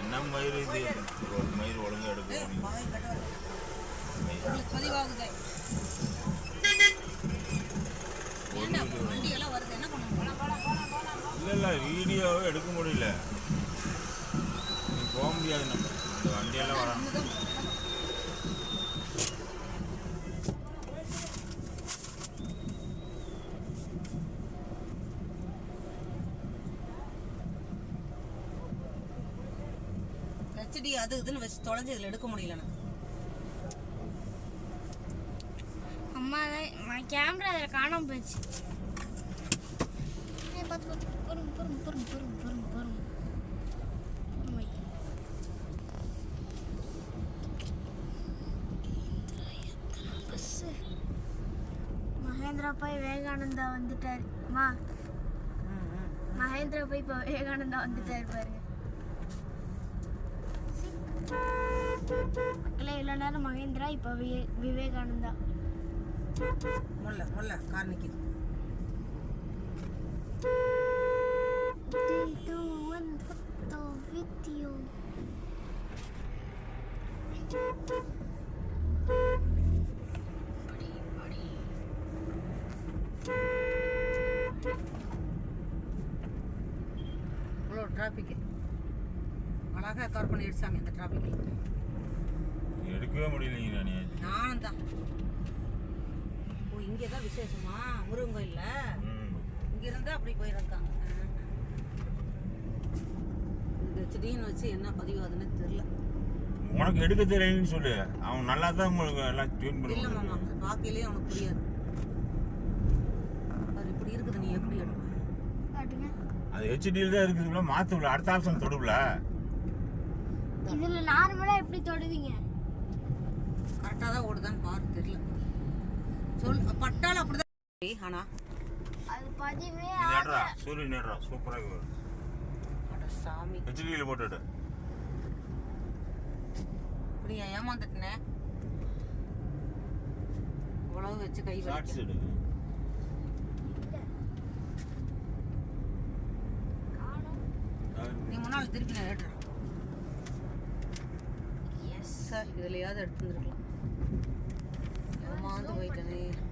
என்ன மயிர் இது ஒரு மயிர் ஒழுங்கா எடுக்க இல்லை இல்லை வீடியோவே எடுக்க முடியல போக முடியாது நம்ம இந்த வண்டியெல்லாம் வரணும் ஹெச்டி அது இதுன்னு வச்சு தொலைஞ்சு இதில் எடுக்க முடியல எனக்கு. அம்மா தான் கேமரா அதில் காணாம போயிடுச்சு. ஏய், பார்த்து பார்த்து பொறுங்க பொறுங்க பொறுங்க பொறுங்க பொறுங்க பொறுங்க. பொறுமை. பஸ்ஸு. மகேந்திரா போய் விவேகானந்தா வந்துட்டார். அம்மா மகேந்திரா போய் இப்போ விவேகானந்தா வந்துட்டார் பாருங்க. மக்களே இவ்வளோ நேரம் மகேந்திரா இப்போ விவே விவேகானந்தா. முல்ல முல்ல கார் நிற்கிது. இவ்வளோ டிராஃபிக்கு அழகாக கவர் பண்ணி சாமி இந்த டிராஃபிக்கில் எடுக்கவே முடியலைங்க ராணி நானும் தான் ஓ இங்கே தான் விசேஷமா முருகன் கோயிலில் இங்க இருந்தா அப்படி போயிருக்காங்க இது திடீர்னு வச்சு என்ன பதிவாதுன்னு தெரியல. உனக்கு எடுக்க தெரியலன்னு சொல்லு. அவன் நல்லா தான் உங்களுக்கு எல்லாம் டியூன் இல்ல மாமா பண்ணுவாங்க அது பார்க்கலே அவனுக்கு புரியாது. அது இப்படி இருக்குது நீ எப்படி எடுப்ப? அது ஹெச்டியில் தான் இருக்குதுல மாற்றுல அடுத்த ஆப்ஷன் தொடுவில் இதுல நார்மலா எப்படி தொடுவீங்க? கரெக்டாக தான் ஓடுதான்னு பாரு தெரியல. சொல் பட்டாலும் அப்படிதான் ஆனா அது பதிவே நேடுறா சூரியன் நேடுறா சூப்பராக வரும் அட சாமி. ஹெச்டியில் போட்டுவிடு இப்படி ஏமாந்துட்டனே? இவ்வளவு வச்சு கை ஷார்ட்ஸ் எடு. நீ முன்னால் திருப்பி நான் எஸ் சார் இதுலையாவது all the way to